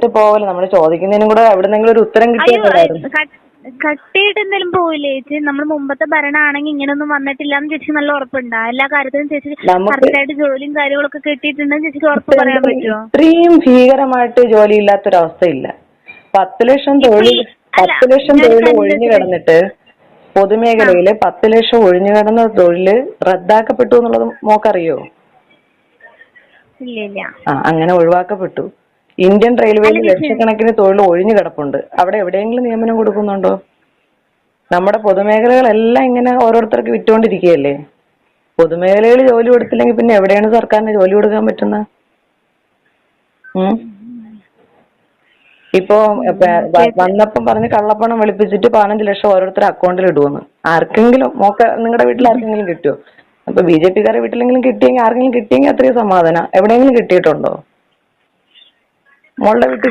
ചെയ്തിട്ട് പോവല്ലോ? നമ്മൾ ചോദിക്കുന്നതിനും കൂടെ എവിടെന്നെങ്കിലും ഒരു ഉത്തരം കിട്ടിയിട്ടുണ്ടായിരുന്നു. കട്ടിയിട്ട് കട്ട് എന്തെങ്കിലും പോയില്ലേ ചേച്ചി? നമ്മൾ മുമ്പത്തെ ഭരണമാണെങ്കിൽ ഇങ്ങനൊന്നും വന്നിട്ടില്ല എന്ന് ചേച്ചി നല്ല ഉറപ്പുണ്ടാ. എല്ലാ കാര്യത്തിനും ചേച്ചി കറക്റ്റായിട്ട് ജോലിയും കാര്യങ്ങളൊക്കെ കിട്ടിയിട്ടുണ്ടെന്ന് ചേച്ചിക്ക് ഉറപ്പ് പറയാൻ പറ്റുമോ ഇത്രയും ഭീകരമായിട്ട് ജോലി ഇല്ലാത്തൊരവസ്ഥയില്ല പത്ത് ലക്ഷം തൊഴിൽ പത്ത് ലക്ഷം തൊഴിൽ ഒഴിഞ്ഞു കിടന്നിട്ട് പൊതുമേഖലയിൽ പത്ത് ലക്ഷം ഒഴിഞ്ഞു കിടന്ന തൊഴിൽ റദ്ദാക്കപ്പെട്ടു എന്നുള്ളത് മോക്കറിയോ? ആ അങ്ങനെ ഒഴിവാക്കപ്പെട്ടു. ഇന്ത്യൻ റെയിൽവേയിൽ ലക്ഷക്കണക്കിന് തൊഴിൽ ഒഴിഞ്ഞു കിടപ്പുണ്ട്. അവിടെ എവിടെയെങ്കിലും നിയമനം കൊടുക്കുന്നുണ്ടോ? നമ്മുടെ പൊതുമേഖലകളെല്ലാം ഇങ്ങനെ ഓരോരുത്തർക്ക് വിറ്റുകൊണ്ടിരിക്കുകയല്ലേ? പൊതുമേഖലയിൽ ജോലി കൊടുത്തില്ലെങ്കിൽ പിന്നെ എവിടെയാണ് സർക്കാരിന് ജോലി കൊടുക്കാൻ പറ്റുന്നത്? ഇപ്പോ വന്നപ്പം പറഞ്ഞ് കള്ളപ്പണം വെളുപ്പിച്ചിട്ട് പതിനഞ്ച് ലക്ഷം ഓരോരുത്തരുടെ അക്കൗണ്ടിൽ ഇടുവെന്ന്. ആർക്കെങ്കിലും മോക്ക നിങ്ങളുടെ വീട്ടിൽ ആർക്കെങ്കിലും കിട്ടുമോ അപ്പൊ ബി ജെ പിക്കാരെ വീട്ടിലെങ്കിലും കിട്ടിയെങ്കിൽ ആർക്കെങ്കിലും കിട്ടിയെങ്കിൽ അത്രയും സമാധാനം. എവിടെയെങ്കിലും കിട്ടിയിട്ടുണ്ടോ? മോളുടെ വീട്ടിൽ